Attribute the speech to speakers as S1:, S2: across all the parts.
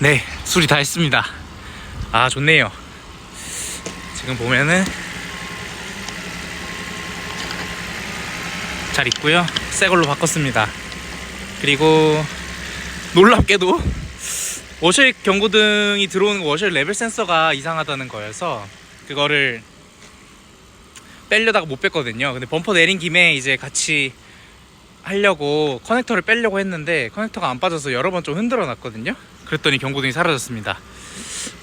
S1: 네, 수리 다 했습니다. 아, 좋네요. 지금 보면은 잘 있고요. 새 걸로 바꿨습니다. 그리고 놀랍게도 워셔 경고등이 들어오는 워셔 레벨 센서가 이상하다는 거여서 그거를 빼려다가 못 뺐거든요. 근데 범퍼 내린 김에 이제 같이 하려고 커넥터를 빼려고 했는데 커넥터가 안 빠져서 여러 번 좀 흔들어 놨거든요. 그랬더니 경고등이 사라졌습니다.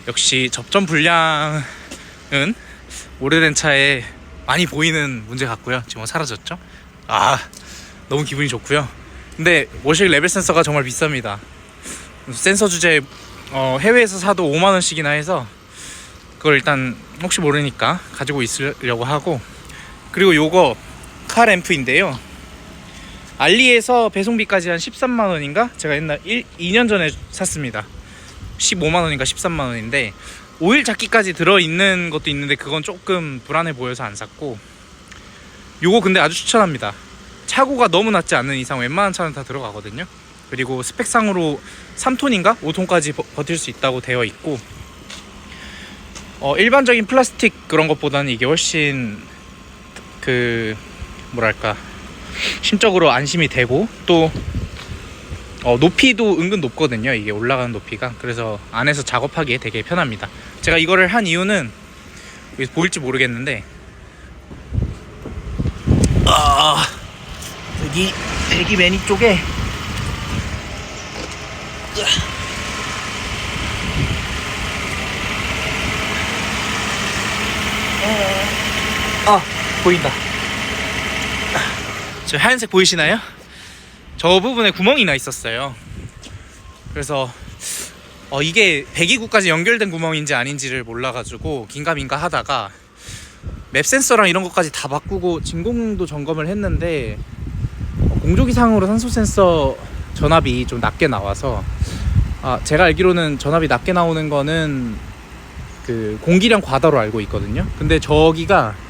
S1: 역시 접점 불량은 오래된 차에 많이 보이는 문제 같고요. 지금 사라졌죠? 아 너무 기분이 좋고요. 근데 워식 레벨 센서가 정말 비쌉니다. 센서 주제 어, 해외에서 사도 5만 원씩이나 해서 그걸 일단 혹시 모르니까 가지고 있으려고 하고 그리고 요거 카 램프인데요. 알리에서 배송비까지 한 13만 원인가? 제가 옛날 1, 2년 전에 샀습니다. 15만 원인가 13만 원인데 오일 잡기까지 들어 있는 것도 있는데 그건 조금 불안해 보여서 안 샀고 요거 근데 아주 추천합니다. 차고가 너무 낮지 않는 이상 웬만한 차는 다 들어가거든요. 그리고 스펙상으로 3톤인가 5톤까지 버, 버틸 수 있다고 되어 있고 어, 일반적인 플라스틱 그런 것보다는 이게 훨씬 그 뭐랄까 심적으로 안심이 되고 또 어, 높이도 은근 높거든요. 이게 올라가는 높이가. 그래서 안에서 작업하기에 되게 편합니다. 제가 이거를 한 이유는 보일지 모르겠는데 아, 여기 배기 매니 쪽에 아 보인다. 저 하얀색 보이시나요? 저 부분에 구멍이 나 있었어요. 그래서 어, 이게 배기구까지 연결된 구멍인지 아닌지를 몰라가지고 긴가민가 하다가 맵 센서랑 이런 것까지 다 바꾸고 진공도 점검을 했는데 어, 공조기상으로 산소 센서 전압이 좀 낮게 나와서 아, 제가 알기로는 전압이 낮게 나오는 거는 그 공기량 과다로 알고 있거든요. 근데 저기가 어,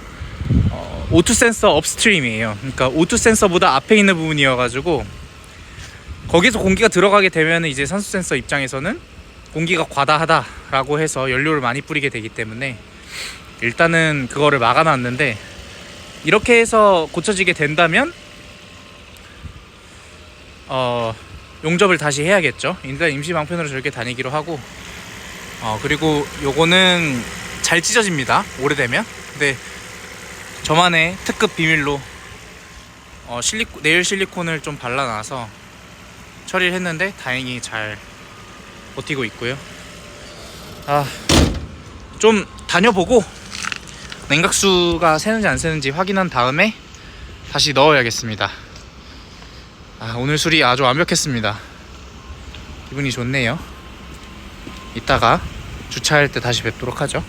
S1: 오투 센서 업스트림이에요. 그러니까 오투 센서보다 앞에 있는 부분이어가지고 거기서 공기가 들어가게 되면 이제 산소 센서 입장에서는 공기가 과다하다라고 해서 연료를 많이 뿌리게 되기 때문에 일단은 그거를 막아놨는데 이렇게 해서 고쳐지게 된다면 어 용접을 다시 해야겠죠. 일단 임시 방편으로 저렇게 다니기로 하고 어 그리고 요거는 잘 찢어집니다. 오래되면 근데 저만의 특급 비밀로 어 실리콘 네일 실리콘을 좀 발라놔서 처리를 했는데 다행히 잘 버티고 있고요. 아, 좀 다녀보고 냉각수가 새는지 안 새는지 확인한 다음에 다시 넣어야겠습니다. 아, 오늘 술이 아주 완벽했습니다. 기분이 좋네요. 이따가 주차할 때 다시 뵙도록 하죠.